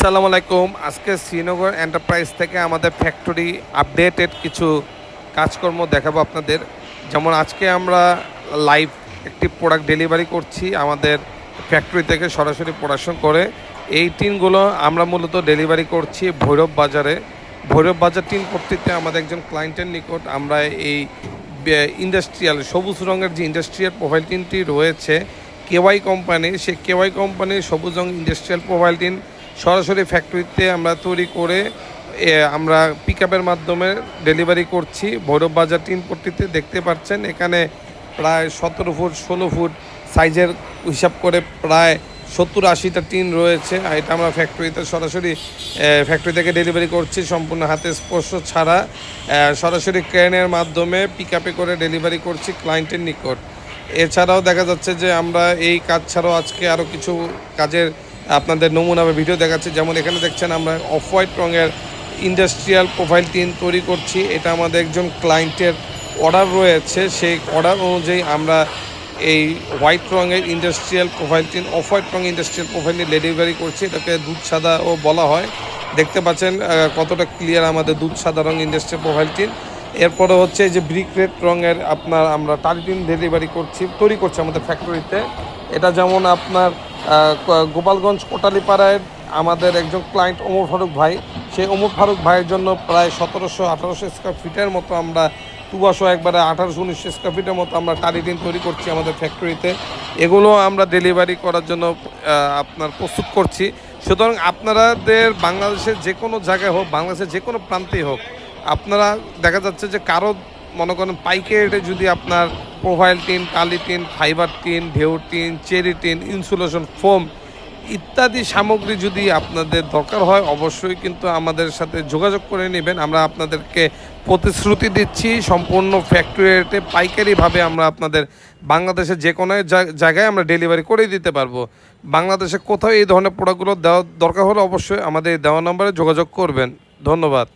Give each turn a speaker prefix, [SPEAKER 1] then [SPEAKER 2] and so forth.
[SPEAKER 1] আসসালামু আলাইকুম। আজকে শ্রীনগর এন্টারপ্রাইজ থেকে আমাদের ফ্যাক্টরি আপডেটেড কিছু কাজকর্ম দেখাবো আপনাদের। যেমন আজকে আমরা লাইভ একটি প্রোডাক্ট ডেলিভারি করছি আমাদের ফ্যাক্টরি থেকে সরাসরি প্রোডাকশন করে। এই টিনগুলো আমরা মূলত ডেলিভারি করছি ভৈরব বাজারে। ভৈরব বাজার টিন কর্তৃত্বে আমাদের একজন ক্লায়েন্টের নিকট আমরা এই ইন্ডাস্ট্রিয়াল সবুজ রঙের যে ইন্ডাস্ট্রিয়াল প্রোফাইল টিনটি রয়েছে কেওয়াই কোম্পানি সে কেওয়াই কোম্পানির সবুজ রঙ ইন্ডাস্ট্রিয়াল প্রোফাইল টিন সরাসরি ফ্যাক্টরিতে আমরা তৈরি করে আমরা পিক মাধ্যমে ডেলিভারি করছি। ভৈরব বাজার টিন পট্টিতে দেখতে পাচ্ছেন, এখানে প্রায় সতেরো ফুট, ষোলো ফুট সাইজের হিসাব করে প্রায় সত্তর আশিটা টিন রয়েছে। আর এটা আমরা ফ্যাক্টরিতে সরাসরি ফ্যাক্টরি থেকে ডেলিভারি করছি সম্পূর্ণ হাতে স্পর্শ ছাড়া। সরাসরি ক্রেনের মাধ্যমে পিক করে ডেলিভারি করছি ক্লায়েন্টের নিকট। এছাড়াও দেখা যাচ্ছে যে আমরা এই কাজ ছাড়াও আজকে আরও কিছু কাজের আপনাদের নমুনা ভিডিও দেখাচ্ছি। যেমন এখানে দেখছেন আমরা অফ হোয়াইট রঙের ইন্ডাস্ট্রিয়াল প্রোফাইল টিন তৈরি করছি। এটা আমাদের একজন ক্লায়েন্টের অর্ডার রয়েছে। সেই অর্ডার অনুযায়ী আমরা এই হোয়াইট রঙের industrial profile tin off white রঙ ইন্ডাস্ট্রিয়াল প্রোফাইল নিয়ে ডেলিভারি করছি। এটাকে দুধ সাদাও বলা হয়। দেখতে পাচ্ছেন কতটা ক্লিয়ার আমাদের দুধ সাদা রঙ ইন্ডাস্ট্রিয়াল প্রোফাইল টিন এরপরে হচ্ছে যে ব্রিক রেড রঙের আপনার আমরা টালিটিন ডেলিভারি করছি, তৈরি করছি আমাদের ফ্যাক্টরিতে এটা যেমন আপনার গোপালগঞ্জ কোটালিপাড়ায় আমাদের একজন ক্লায়েন্ট ওমর ফারুক ভাই। সেই ওমর ফারুক ভাইয়ের জন্য প্রায় সতেরোশো, আঠারোশো স্কোয়ার ফিটের মতো আমরা দুবাসো একবারে আঠারোশো, উনিশশো স্কোয়ার ফিটের মতো আমরা টালিটিন তৈরি করছি আমাদের ফ্যাক্টরিতে এগুলো আমরা ডেলিভারি করার জন্য আপনার প্রস্তুত করছি। সুতরাং আপনাদের বাংলাদেশের যে কোনো জায়গায় হোক, বাংলাদেশের যে কোনো প্রান্তেই হোক, আপনারা দেখা যাচ্ছে যে কারও মনে করেন পাইকারি রেটে যদি আপনার প্রোফাইল টিন টালি টিন ফাইবার টিন ঢেউ tin cherry tin insulation foam ইত্যাদি সামগ্রী যদি আপনাদের দরকার হয়, অবশ্যই কিন্তু আমাদের সাথে যোগাযোগ করে নেবেন। আমরা আপনাদেরকে প্রতিশ্রুতি দিচ্ছি, সম্পূর্ণ ফ্যাক্টরি রেটে পাইকারিভাবে আমরা আপনাদের বাংলাদেশের যে কোনো জায়গায় আমরা ডেলিভারি করে দিতে পারব। বাংলাদেশে কোথাও এই ধরনের প্রোডাক্টগুলো দেওয়া দরকার হলে অবশ্যই আমাদের দেওয়া নম্বরে যোগাযোগ করবেন। ধন্যবাদ।